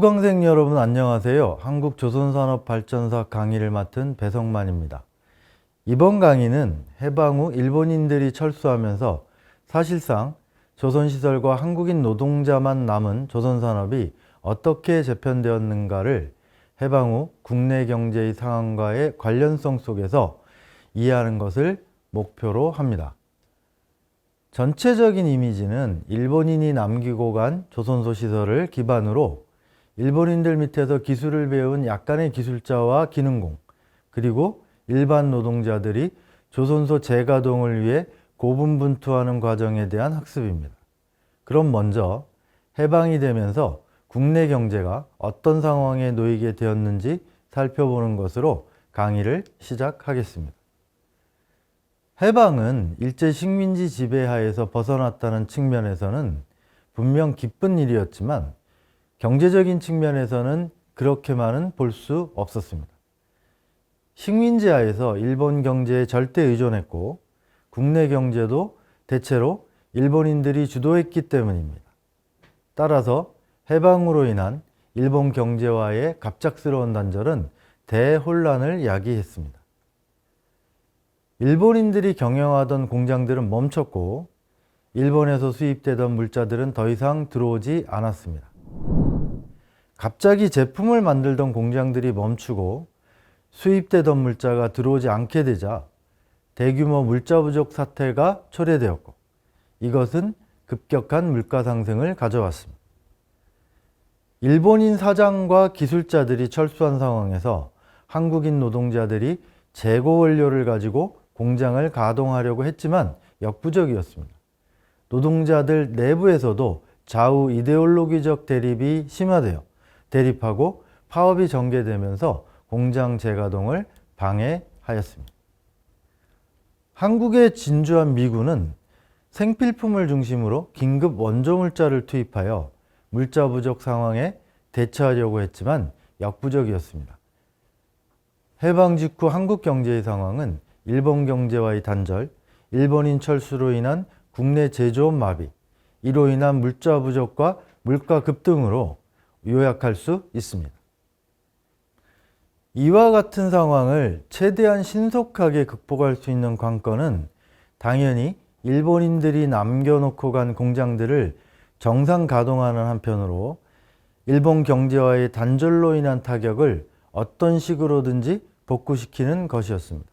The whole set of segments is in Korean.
수강생 여러분 안녕하세요. 한국조선산업발전사 강의를 맡은 배성만입니다. 이번 강의는 해방 후 일본인들이 철수하면서 사실상 조선시설과 한국인 노동자만 남은 조선산업이 어떻게 재편되었는가를 해방 후 국내 경제의 상황과의 관련성 속에서 이해하는 것을 목표로 합니다. 전체적인 이미지는 일본인이 남기고 간 조선소 시설을 기반으로 일본인들 밑에서 기술을 배운 약간의 기술자와 기능공, 그리고 일반 노동자들이 조선소 재가동을 위해 고분분투하는 과정에 대한 학습입니다. 그럼 먼저 해방이 되면서 국내 경제가 어떤 상황에 놓이게 되었는지 살펴보는 것으로 강의를 시작하겠습니다. 해방은 일제 식민지 지배하에서 벗어났다는 측면에서는 분명 기쁜 일이었지만 경제적인 측면에서는 그렇게만은 볼 수 없었습니다. 식민지하에서 일본 경제에 절대 의존했고 국내 경제도 대체로 일본인들이 주도했기 때문입니다. 따라서 해방으로 인한 일본 경제와의 갑작스러운 단절은 대혼란을 야기했습니다. 일본인들이 경영하던 공장들은 멈췄고 일본에서 수입되던 물자들은 더 이상 들어오지 않았습니다. 갑자기 제품을 만들던 공장들이 멈추고 수입되던 물자가 들어오지 않게 되자 대규모 물자 부족 사태가 초래되었고 이것은 급격한 물가 상승을 가져왔습니다. 일본인 사장과 기술자들이 철수한 상황에서 한국인 노동자들이 재고 원료를 가지고 공장을 가동하려고 했지만 역부족이었습니다. 노동자들 내부에서도 좌우 이데올로기적 대립이 심화되어 대립하고 파업이 전개되면서 공장 재가동을 방해하였습니다. 한국에 진주한 미군은 생필품을 중심으로 긴급 원조 물자를 투입하여 물자 부족 상황에 대처하려고 했지만 역부족이었습니다. 해방 직후 한국 경제의 상황은 일본 경제와의 단절, 일본인 철수로 인한 국내 제조업 마비, 이로 인한 물자 부족과 물가 급등으로 요약할 수 있습니다. 이와 같은 상황을 최대한 신속하게 극복할 수 있는 관건은 당연히 일본인들이 남겨놓고 간 공장들을 정상 가동하는 한편으로 일본 경제와의 단절로 인한 타격을 어떤 식으로든지 복구시키는 것이었습니다.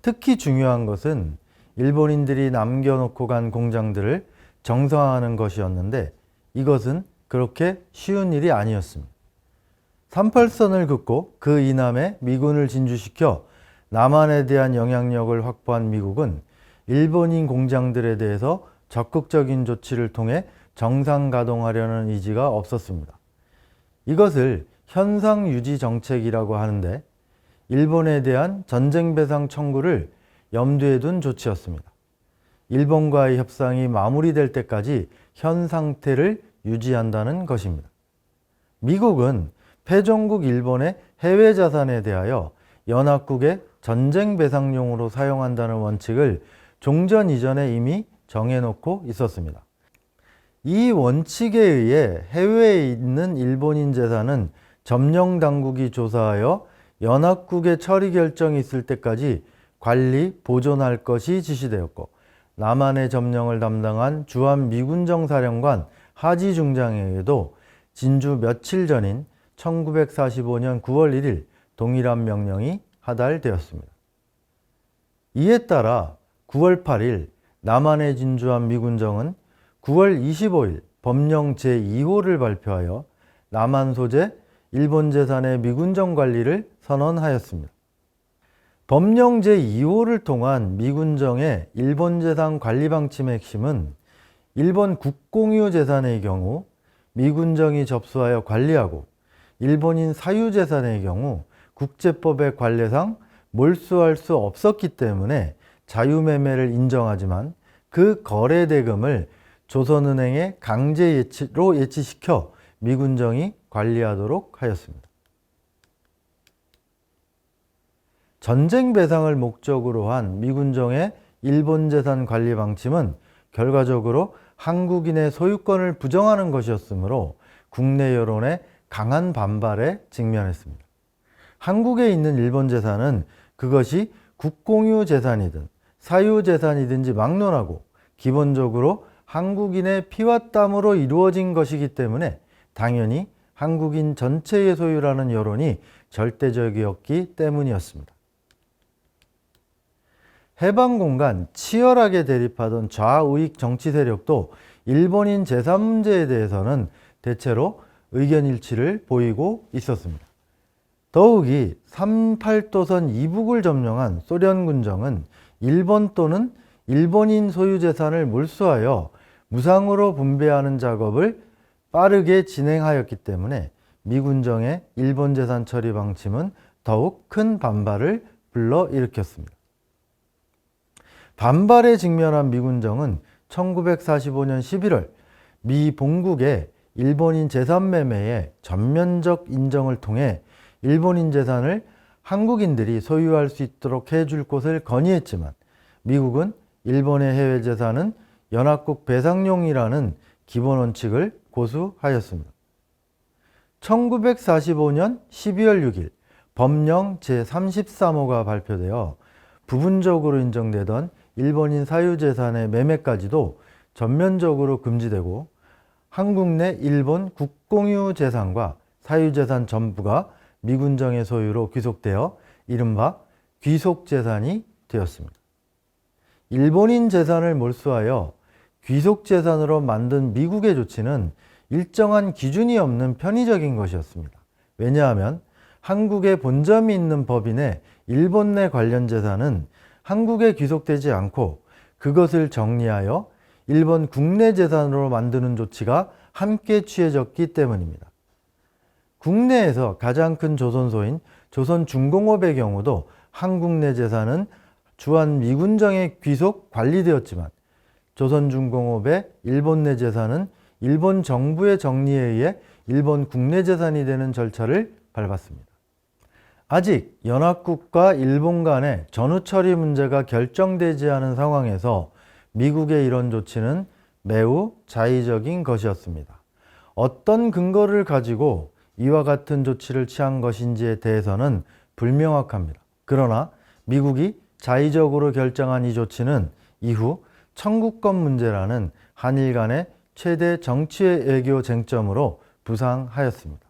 특히 중요한 것은 일본인들이 남겨놓고 간 공장들을 정상화하는 것이었는데 이것은 그렇게 쉬운 일이 아니었습니다. 38선을 긋고 그 이남에 미군을 진주시켜 남한에 대한 영향력을 확보한 미국은 일본인 공장들에 대해서 적극적인 조치를 통해 정상 가동하려는 의지가 없었습니다. 이것을 현상 유지 정책이라고 하는데 일본에 대한 전쟁 배상 청구를 염두에 둔 조치였습니다. 일본과의 협상이 마무리될 때까지 현 상태를 유지한다는 것입니다. 미국은 패전국 일본의 해외 자산에 대하여 연합국의 전쟁 배상용으로 사용한다는 원칙을 종전 이전에 이미 정해놓고 있었습니다. 이 원칙에 의해 해외에 있는 일본인 재산은 점령 당국이 조사하여 연합국의 처리 결정이 있을 때까지 관리, 보존할 것이 지시되었고 남한의 점령을 담당한 주한 미군정 사령관 하지 중장에게도 진주 며칠 전인 1945년 9월 1일 동일한 명령이 하달되었습니다. 이에 따라 9월 8일 남한에 진주한 미군정은 9월 25일 법령 제2호를 발표하여 남한 소재 일본 재산의 미군정 관리를 선언하였습니다. 법령 제2호를 통한 미군정의 일본 재산 관리 방침의 핵심은 일본 국공유 재산의 경우 미군정이 접수하여 관리하고 일본인 사유 재산의 경우 국제법의 관례상 몰수할 수 없었기 때문에 자유매매를 인정하지만 그 거래 대금을 조선은행에 강제 예치로 예치시켜 미군정이 관리하도록 하였습니다. 전쟁 배상을 목적으로 한 미군정의 일본 재산 관리 방침은 결과적으로 한국인의 소유권을 부정하는 것이었으므로 국내 여론에 강한 반발에 직면했습니다. 한국에 있는 일본 재산은 그것이 국공유 재산이든 사유 재산이든지 막론하고 기본적으로 한국인의 피와 땀으로 이루어진 것이기 때문에 당연히 한국인 전체의 소유라는 여론이 절대적이었기 때문이었습니다. 해방 공간 치열하게 대립하던 좌우익 정치 세력도 일본인 재산 문제에 대해서는 대체로 의견 일치를 보이고 있었습니다. 더욱이 38도선 이북을 점령한 소련 군정은 일본 또는 일본인 소유 재산을 몰수하여 무상으로 분배하는 작업을 빠르게 진행하였기 때문에 미군정의 일본 재산 처리 방침은 더욱 큰 반발을 불러일으켰습니다. 반발에 직면한 미군정은 1945년 11월 미 본국의 일본인 재산 매매의 전면적 인정을 통해 일본인 재산을 한국인들이 소유할 수 있도록 해줄 곳을 건의했지만 미국은 일본의 해외 재산은 연합국 배상용이라는 기본 원칙을 고수하였습니다. 1945년 12월 6일 법령 제33호가 발표되어 부분적으로 인정되던 일본인 사유재산의 매매까지도 전면적으로 금지되고 한국 내 일본 국공유 재산과 사유재산 전부가 미군정의 소유로 귀속되어 이른바 귀속재산이 되었습니다. 일본인 재산을 몰수하여 귀속재산으로 만든 미국의 조치는 일정한 기준이 없는 편의적인 것이었습니다. 왜냐하면 한국에 본점이 있는 법인의 일본 내 관련 재산은 한국에 귀속되지 않고 그것을 정리하여 일본 국내 재산으로 만드는 조치가 함께 취해졌기 때문입니다. 국내에서 가장 큰 조선소인 조선중공업의 경우도 한국 내 재산은 주한 미군정에 귀속 관리되었지만 조선중공업의 일본 내 재산은 일본 정부의 정리에 의해 일본 국내 재산이 되는 절차를 밟았습니다. 아직 연합국과 일본 간의 전후 처리 문제가 결정되지 않은 상황에서 미국의 이런 조치는 매우 자의적인 것이었습니다. 어떤 근거를 가지고 이와 같은 조치를 취한 것인지에 대해서는 불명확합니다. 그러나 미국이 자의적으로 결정한 이 조치는 이후 청구권 문제라는 한일 간의 최대 정치의 애교 쟁점으로 부상하였습니다.